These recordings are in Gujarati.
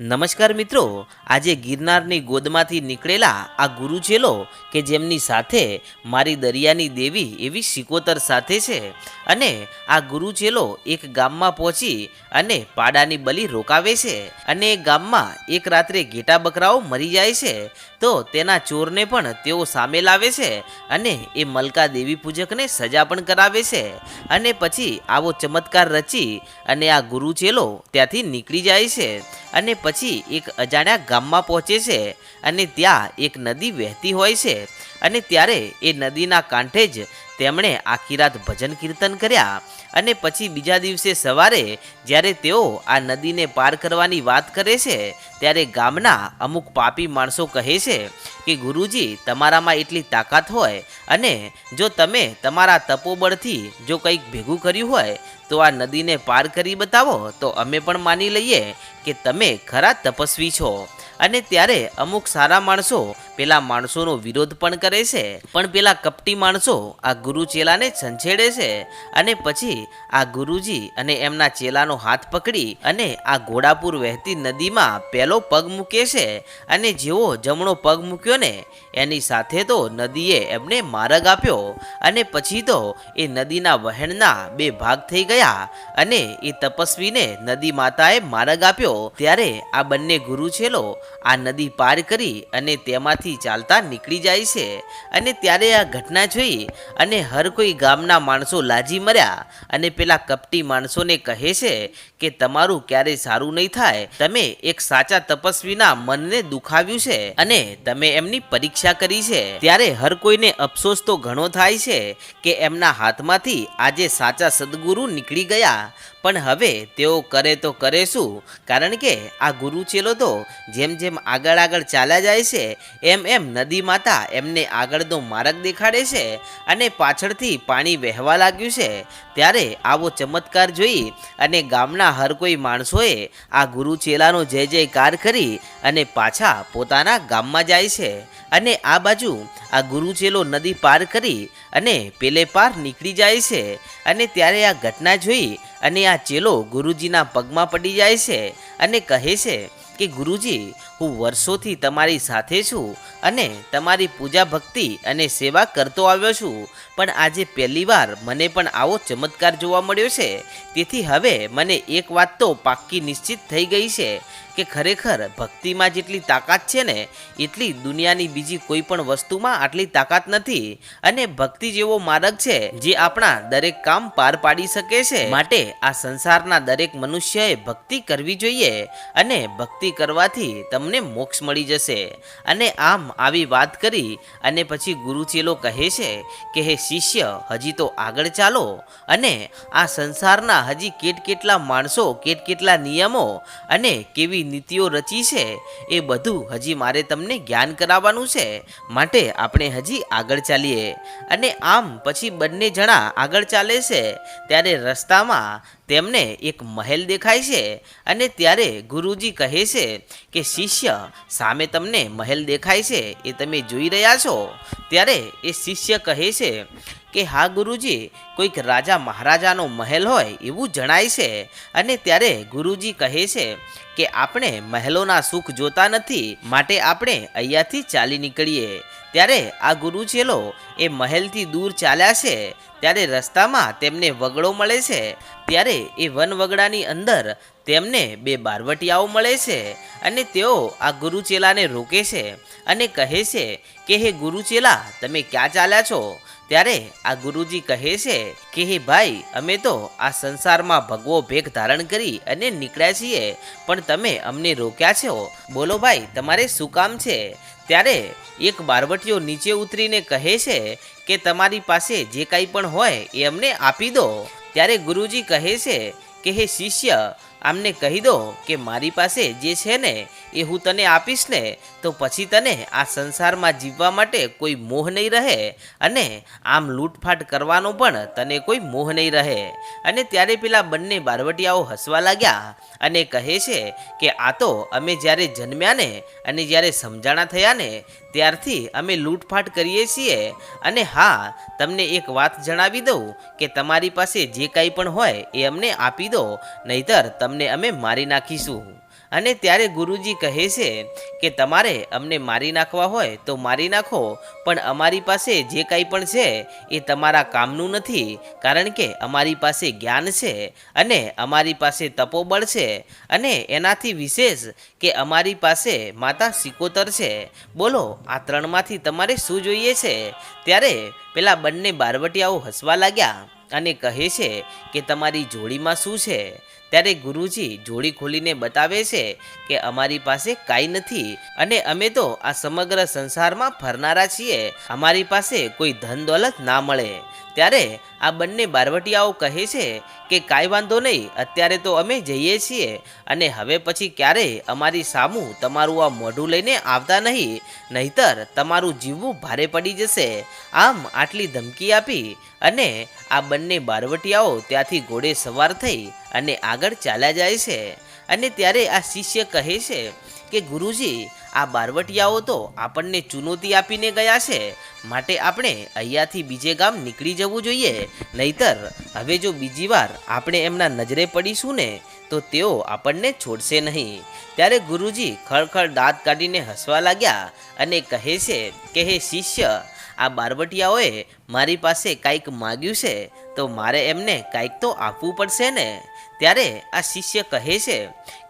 નમસ્કાર મિત્રો, આજે ગિરનારની ગોદમાંથી નીકળેલા આ ગુરુ ચેલો કે જેમની સાથે મારી દરિયાની દેવી એવી સિકોતર સાથે છે અને આ ગુરુ ચેલો એક ગામમાં પહોંચી અને પાડાની બલી રોકાવે છે અને એ ગામમાં એક રાત્રે ઘેટા બકરાઓ મરી જાય છે, તો તેના ચોરને પણ તેઓ સામે લાવે છે અને એ મલકા દેવી પૂજકને સજા પણ કરાવે છે અને પછી આવો ચમત્કાર રચી અને આ ગુરુ ચેલો ત્યાંથી નીકળી જાય છે અને પછી એક અજાણ્યા ગામમાં પહોંચે છે અને ત્યાં એક નદી વહેતી હોય છે. અને ત્યારે એ નદીના કાંઠે જ તેમણે આખી રાત ભજન કીર્તન કર્યા. અને પછી બીજા દિવસે સવારે જ્યારે તેઓ આ નદીને પાર કરવાની વાત કરે છે, ત્યારે ગામના અમુક પાપી માણસો કહે છે કે ગુરુજી, તમારામાં એટલી તાકાત હોય અને જો તમે તમારા તપોબળથી જો કંઈક ભેગું કર્યું હોય, તો આ નદીને પાર કરી બતાવો, તો અમે પણ માની લઈએ કે તમે ખરા તપસ્વી છો. અને ત્યારે અમુક સારા માણસો પેલા માણસોનો વિરોધ પણ કરે છે. પણ પેલા કપટી માણસો આ ગુરુ ચેલાને છંછેડે છે અને પછી આ ગુરુજી અને એમના ચેલાનો હાથ પકડી અને આ ઘોડાપુર વહેતી નદીમાં પહેલો પગ મૂકે છે અને જેવો જમણો પગ મૂક્યો ને, એની સાથે તો નદીએ એમને માર્ગ આપ્યો અને પછી તો એ નદીના વહેણના બે ભાગ થઈ ગયા અને એ તપસ્વીને નદી માતાએ માર્ગ આપ્યો. ત્યારે આ બંને ગુરુ છેલો આ નદી પાર કરી અને તેમાંથી ચાલતા નીકળી જાય છે. અને ત્યારે આ ઘટના જોઈ અને હર કોઈ ગામના માણસો લાજી મર્યા અને પેલા કપટી માણસોને કહે છે કે તમારું ક્યારેય સારું નહીં થાય. તમે એક સાચા તપસ્વીના મનને દુખાવ્યું છે અને તમે એમની પરીક્ષા કરી છે. ત્યારે હર કોઈને અફસોસ તો ઘણો થાય છે કે એમના હાથમાંથી આજે સાચા સદગુરુ નીકળી ગયા. પણ હવે તેઓ કરે તો કરે શું? કારણ કે આ ગુરુ ચેલો તો જેમ જેમ આગળ આગળ ચાલ્યા જાય છે, એમ એમ નદી માતા એમને આગળનો માર્ગ દેખાડે છે અને પાછળથી પાણી વહેવા લાગ્યું છે. ત્યારે આવો ચમત્કાર જોઈ અને ગામના હર કોઈ માણસોએ આ ગુરુ ચેલાનો જય જયકાર કરી અને પાછા પોતાના ગામમાં જાય છે. અને આ બાજુ આ ગુરુ ચેલો નદી પાર કરી અને પેલે પાર નીકળી જાય છે. અને ત્યારે આ ઘટના જોઈ અને આ ચેલો ગુરુજીના પગમાં પડી જાય છે અને કહે છે કે ગુરુજી, હું વર્ષોથી તમારી સાથે છું અને તમારી પૂજા ભક્તિ અને સેવા કરતો આવ્યો છું. પણ આજે પહેલી વાર મને પણ આવો ચમત્કાર જોવા મળ્યો છે. તેથી હવે મને એક વાત તો પાક્કી નિશ્ચિત થઈ ગઈ છે કે ખરેખર ભક્તિમાં જેટલી તાકાત છે ને, એટલી દુનિયાની બીજી કોઈ પણ વસ્તુમાં આટલી તાકાત નથી. અને ભક્તિ જેવો માર્ગ છે જે આપણા દરેક કામ પાર પાડી શકે છે. માટે આ સંસારના દરેક મનુષ્યએ ભક્તિ કરવી જોઈએ અને ભક્તિ કરવાથી તમને મોક્ષ મળી જશે. અને આમ આવી વાત કરી અને પછી ગુરુચેલો કહે છે કે, હે શિષ્ય, હજી તો આગળ ચાલો. અને આ સંસારના હજી કેટ કેટલા માણસો કેટ કેટલા નિયમો અને કેવી નીતિઓ રચી છે, એ બધું હજી મારે તમને જ્ઞાન કરાવવાનું છે. માટે આપણે હજી આગળ ચાલીએ. અને આમ પછી બંને જણા આગળ ચાલે છે. ત્યારે રસ્તામાં તેમને એક મહેલ દેખાય છે અને ત્યારે ગુરુજી કહે છે કે, શિષ્ય, સામે તમને મહેલ દેખાય છે, એ તમે જોઈ રહ્યા છો. ત્યારે એ શિષ્ય કહે છે કે, હા ગુરુજી, કોઈક રાજા મહારાજાનો મહેલ હોય એવું જણાય છે. અને ત્યારે ગુરુજી કહે છે કે, આપણે મહેલોના સુખ જોતા નથી, માટે આપણે અહીંયાથી ચાલી નીકળીએ. ત્યારે આ ગુરુ ચેલો એ મહેલથી દૂર ચાલ્યા છે, ત્યારે રસ્તામાં તેમને વગડો મળે છે, ત્યારે એ વન વગડાની અંદર તેમને બે બારવટિયાઓ મળે છે અને તેઓ આ ગુરુ ચેલાને રોકે છે અને કહે છે કે, હે ગુરુ ચેલા તમે ક્યાં ચાલ્યા છો? ત્યારે આ ગુરુજી કહે છે કે, હે ભાઈ, અમે તો આ સંસારમાં ભગવો ભેગ ધારણ કરી અને નીકળ્યા છીએ, પણ તમે અમને રોક્યા છો. બોલો ભાઈ, તમારે શું કામ છે? ત્યારે એક બારવટીયો નીચે ઉતરીને કહે છે કે, તમારી પાસે જે કાંઈ પણ હોય એ અમને આપી દો. ત્યારે ગુરુજી કહે છે કે, હે શિષ્ય, આમને કહી દો કે, મારી પાસે જે છે ને એ હું તને આપીશ ને, તો પછી તને આ સંસારમાં જીવવા માટે કોઈ મોહ નહીં રહે અને આમ લૂંટફાટ કરવાનો પણ તને કોઈ મોહ નહીં રહે. અને ત્યારે પેલા બંને બારવટિયાઓ હસવા લાગ્યા અને કહે છે કે, આ તો અમે જ્યારે જન્મ્યા ને અને જ્યારે સમજાણા થયા ને, ત્યારથી અમે લૂંટફાટ કરીએ છીએ. અને હા, તમને એક વાત જણાવી દઉં કે તમારી પાસે જે કાંઈ પણ હોય એ અમને આપી દો, નહીતર તમને અમે મારી નાખીશું. અને ત્યારે ગુરુજી કહે છે કે તમારે અમને મારી નાખવા હોય તો મારી નાખો, પણ અમારી પાસે જે કાંઈ પણ છે એ તમારા કામનું નથી, કારણ કે અમારી પાસે જ્ઞાન છે અને અમારી પાસે તપોબળ છે અને એનાથી વિશેષ કે અમારી પાસે માતા સિકોતર છે. બોલો, આ ત્રણમાંથી તમારે શું જોઈએ છે? ત્યારે પેલા બંને બારવટિયાઓ હસવા લાગ્યા અને કહે છે કે તમારી જોડીમાં શું છે? ત્યારે ગુરુજી જોડી ખોલીને બતાવે છે કે અમારી પાસે કાંઈ નથી અને અમે તો આ સમગ્ર સંસારમાં ફરનારા છીએ. અમારી પાસે કોઈ ધન દોલત ના મળે. ત્યારે આ બંને બારવટિયાઓ કહે છે કે કાંઈ વાંધો નહીં, અત્યારે તો અમે જઈએ છીએ અને હવે પછી ક્યારેય અમારી સામું તમારું આ મોઢું લઈને આવતા નહીં, નહીતર તમારું જીવવું ભારે પડી જશે. આમ આટલી ધમકી આપી અને આ બંને બારવટિયાઓ ત્યાંથી ઘોડે સવાર થઈ અને આગળ ચાલ્યા જાય છે. અને ત્યારે આ શિષ્ય કહે છે કે, ગુરુજી, આ બારવટિયાઓ તો આપણને ચુનૌતી આપીને ગયા છે. માટે આપણે અહીંયાથી બીજે ગામ નીકળી જવું જોઈએ. નહીતર, હવે જો બીજી વાર આપણે એમના નજરે પડીશું ને, તો તેઓ આપણને છોડશે નહીં. ત્યારે ગુરુજી ખળખળ દાંત કાઢીને હસવા લાગ્યા અને કહે છે કે, હે શિષ્ય, આ બારવટિયાઓએ મારી પાસે કાંઈક માગ્યું છે. તો મારે એમને કાંઈક તો આપવું પડશે ને. ત્યારે આ શિષ્ય કહે છે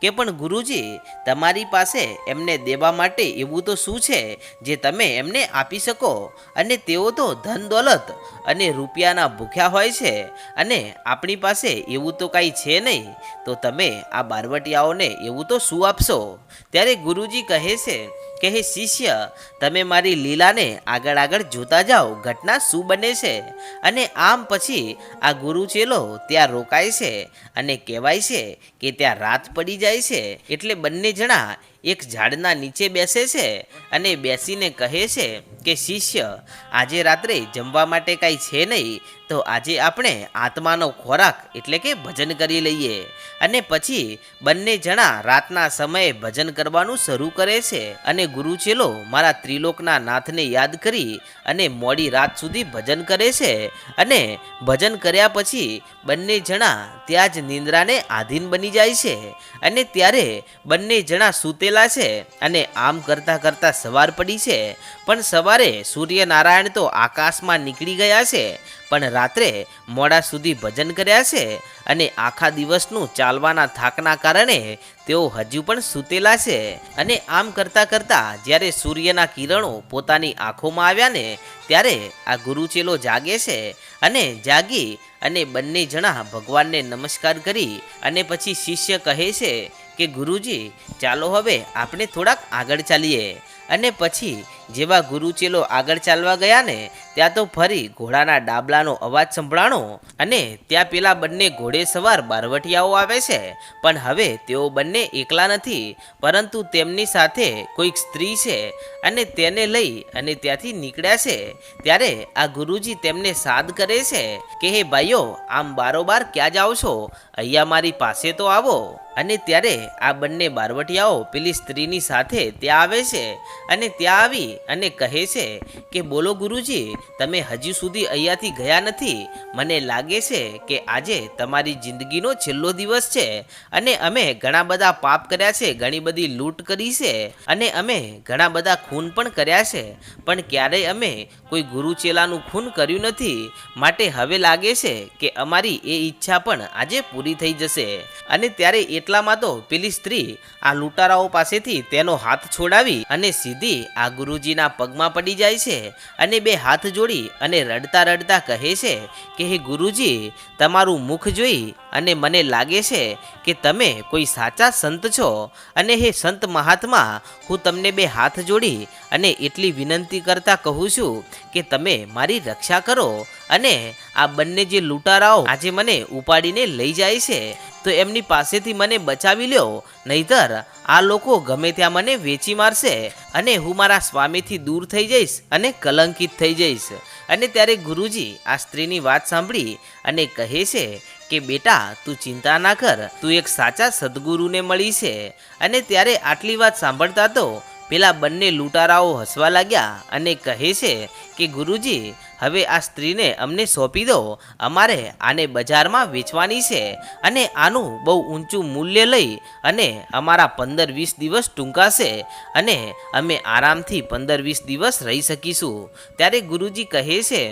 કે પણ ગુરુજી, તમારી પાસે એમને દેવા માટે એવું તો શું છે જે તમે એમને આપી શકો? અને તેઓ તો ધન દોલત અને રૂપિયાના ભૂખ્યા હોય છે અને આપણી પાસે એવું તો કાંઈ છે નહીં, તો તમે આ બારવટિયાઓને એવું તો શું આપશો? ત્યારે ગુરુજી કહે છે કે હે શિષ્ય, તમે મારી લીલાને આગળ આગળ જોતા જાઓ, ઘટના શું બને છે? અને આમ પછી આ ગુરુ ચેલો ત્યાં રોકાય છે અને કહેવાય છે કે ત્યાં રાત પડી જાય છે. એટલે બંને જણા એક ઝાડના નીચે બેસે છે અને બેસીને કહે છે કે, શિષ્ય, આજે રાત્રે જમવા માટે કાંઈ છે નહીં, તો આજે આપણે આત્માનો ખોરાક એટલે કે ભજન કરી લઈએ. અને પછી બંને જણા રાતના સમયે ભજન કરવાનું શરૂ કરે છે અને ગુરુ ચેલો મારા ત્રિલોકના નાથને યાદ કરી અને મોડી રાત સુધી ભજન કરે છે. અને ભજન કર્યા પછી બંને જણા ત્યાં જ નિંદ્રાને આધીન બની જાય છે અને ત્યારે બંને જણા સૂતેલા છે અને આમ કરતાં કરતાં સવાર પડી છે. પણ સવારે સૂર્યનારાયણ તો આકાશમાં નીકળી ગયા છે. પણ રાત્રે મોડા સુધી ભજન કર્યા છે અને આખા દિવસનું ચાલવાના થાકના કારણે તેઓ હજુ પણ સૂતેલા છે. અને આમ કરતાં કરતાં જ્યારે સૂર્યના કિરણો પોતાની આંખોમાં આવ્યા ને ત્યારે આ ગુરુચેલો જાગે છે અને જાગી અને બંને જણા ભગવાનને નમસ્કાર કરી અને પછી શિષ્ય કહે છે કે ગુરુજી, ચાલો હવે આપણે થોડાક આગળ ચાલીએ. અને પછી, જેવા ગુરુચેલો આગળ ચાલવા ગયા ને ત્યાં તો ફરી ઘોડાના ડાબલાનો અવાજ સંભળાણો અને ત્યાં પેલા બંને ઘોડે સવાર બારવટિયાઓ આવે છે. પણ હવે તેઓ બંને એકલા નથી, પરંતુ તેમની સાથે કોઈક સ્ત્રી છે અને તેને લઈ અને ત્યાંથી નીકળ્યા છે. ત્યારે આ ગુરુજી તેમને સાદ કરે છે કે, હે ભાઈઓ, આમ બારોબાર ક્યાં જાઓ છો? અહીંયા મારી પાસે તો આવો. અને ત્યારે આ બંને બારવટિયાઓ પેલી સ્ત્રીની સાથે ત્યાં આવે છે અને ત્યાં આવી અને કહે છે કે, બોલો ગુરુજી, તમે હજી સુધી અહીંયાથી ગયા નથી. મને લાગે છે કે આજે તમારી જિંદગીનો છેલ્લો દિવસ છે અને અમે ઘણા બધા પાપ કર્યા છે, ઘણી બધી લૂંટ કરી છે અને અમે ઘણા બધા ખૂન પણ કર્યા છે. પણ ક્યારેય અમે કોઈ ગુરુ ચેલાનું ખૂન કર્યું નથી. માટે હવે લાગે છે કે અમારી એ ઈચ્છા પણ આજે પૂરી થઈ જશે. અને ત્યારે એટલામાં તો પેલી સ્ત્રી આ લૂંટારાઓ પાસેથી તેનો હાથ છોડાવી અને સીધી આ ગુરુજીના પગમાં પડી જાય છે અને બે હાથ જોડી અને રડતા રડતા કહે છે કે, હે ગુરુજી, તમારું મુખ જોઈ અને મને લાગે છે કે તમે કોઈ સાચા સંત છો અને હે સંત મહાત્મા, હું તમને બે હાથ જોડી અને એટલી વિનંતી કરતા કહું છું કે તમે મારી રક્ષા કરો અને આ બંને જે લૂંટારાઓ આજે મને ઉપાડીને લઈ જાય છે તો એમની પાસેથી મને બચાવી લ્યો. નહીતર આ લોકો ગમે ત્યાં મને વેચી મારશે અને હું મારા સ્વામીથી દૂર થઈ જઈશ અને કલંકિત થઈ જઈશ. અને ત્યારે ગુરુજી આ સ્ત્રીની વાત સાંભળી અને કહે છે કે, બેટા, તું ચિંતા ના કર. તું એક સાચા સદગુરુને મળી છે. અને ત્યારે આટલી વાત સાંભળતા તો પેલા બંને લૂંટારાઓ હસવા લાગ્યા અને કહે છે કે, ગુરુજી હવે આ સ્ત્રીને અમને સોંપી દો. અમારે આને બજારમાં વેચવાની છે અને આનું બહુ ઊંચું મૂલ્ય લઈ અને અમારા પંદર વીસ દિવસ ટૂંકાશે અને અમે આરામથી પંદર વીસ દિવસ રહી શકીશું. ત્યારે ગુરુજી કહે છે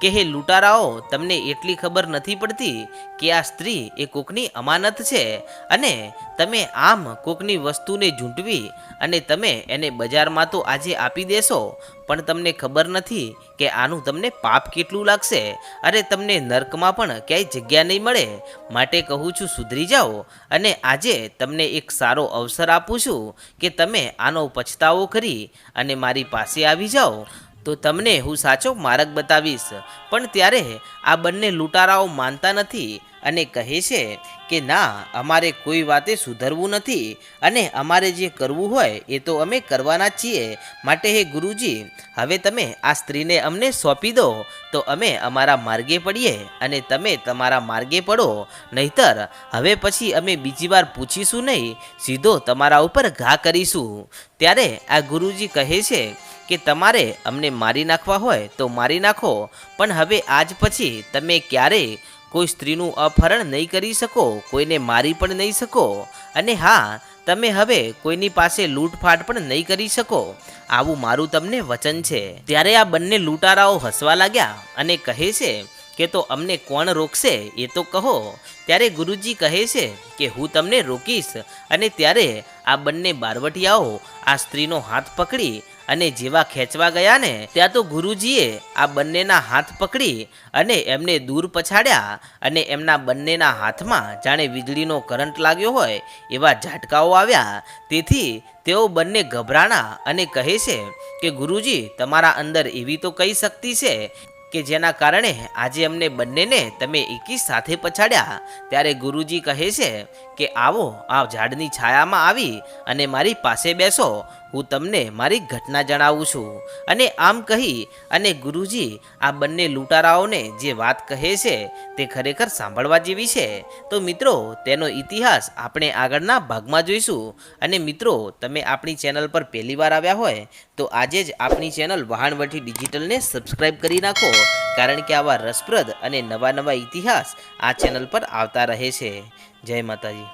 કે, હે લૂંટારાઓ, તમને એટલી ખબર નથી પડતી કે આ સ્ત્રી એ કોકની અમાનત છે અને તમે આમ કોકની વસ્તુને ઝૂંટવી અને તમે એને બજારમાં તો આજે આપી દેશો પણ તમને ખબર નથી કે આનું તમને પાપ કેટલું લાગશે? અરે, તમને નર્કમાં પણ ક્યાંય જગ્યા નહીં મળે. માટે કહું છું, સુધરી જાઓ. અને આજે તમને એક સારો અવસર આપું છું કે તમે આનો પછતાવો કરી અને મારી પાસે આવી જાઓ. તો તમને હું સાચો માર્ગ બતાવીશ. પણ ત્યારે આ બંને લૂંટારાઓ માનતા નથી. અને કહે છે કે, ના, અમારે કોઈ વાતે સુધરવું નથી અને અમારે જે કરવું હોય એ તો અમે કરવાના છીએ. માટે હે ગુરુજી, હવે તમે આ સ્ત્રીને અમને સોંપી દો, તો અમે અમારા માર્ગે પડીએ અને તમે તમારા માર્ગે પડો. નહીતર, હવે પછી અમે બીજી વાર પૂછીશું નહીં, સીધો તમારા ઉપર ઘા કરીશું. ત્યારે આ ગુરુજી કહે છે કે, તમારે અમને મારી નાખવા હોય તો મારી નાખો, પણ હવે આજ પછી તમે ક્યારેય કોઈ સ્ત્રીનું અપહરણ નહીં કરી શકો, કોઈને મારી પણ નહીં શકો. અને હા, તમે હવે કોઈની પાસે લૂંટફાટ પણ નહીં કરી શકો. આવું મારું તમને વચન છે. ત્યારે આ બંને લૂંટારાઓ હસવા લાગ્યા અને કહે છે કે તો અમને કોણ રોકશે? એ તો કહો. ત્યારે ગુરુજી કહે છે કે હું તમને રોકીશ. અને ત્યારે આ બંને બારવટિયાઓ આ સ્ત્રીનો હાથ પકડી અને જેવા ખેંચવા ગયા ને, ત્યાં તો ગુરુજીએ આ બંનેના હાથ પકડી અને એમને દૂર પછાડ્યા અને એમના બંનેના હાથમાં જાણે વીજળીનો કરંટ લાગ્યો હોય એવા ઝાટકાઓ આવ્યા. તેથી તેઓ બંને ગભરાણા અને કહે છે કે, ગુરુજી, તમારા અંદર એવી તો કઈ શક્તિ છે કે જેના કારણે આજે અમને બંનેને તમે એકી સાથે પછાડ્યા? ત્યારે ગુરુજી કહે છે કે, આવો, આ ઝાડની છાયામાં આવી અને મારી પાસે બેસો હું તમને મારી ઘટના જણાવું છું. અને આમ કહી અને ગુરુજી આ બંને લૂંટારાઓને જે વાત કહે છે તે ખરેખર સાંભળવા જેવી છે. તો મિત્રો, તેનો ઇતિહાસ આપણે આગળના ભાગમાં જોઈશું. અને મિત્રો, તમે આપણી ચેનલ પર પહેલીવાર આવ્યા હોય, તો આજે જ આપણી ચેનલ વહાણવટી ડિજિટલને સબસ્ક્રાઈબ કરી નાખો, કારણ કે આવા રસપ્રદ અને નવા નવા ઇતિહાસ આ ચેનલ પર આવતા રહે છે. જય માતાજી.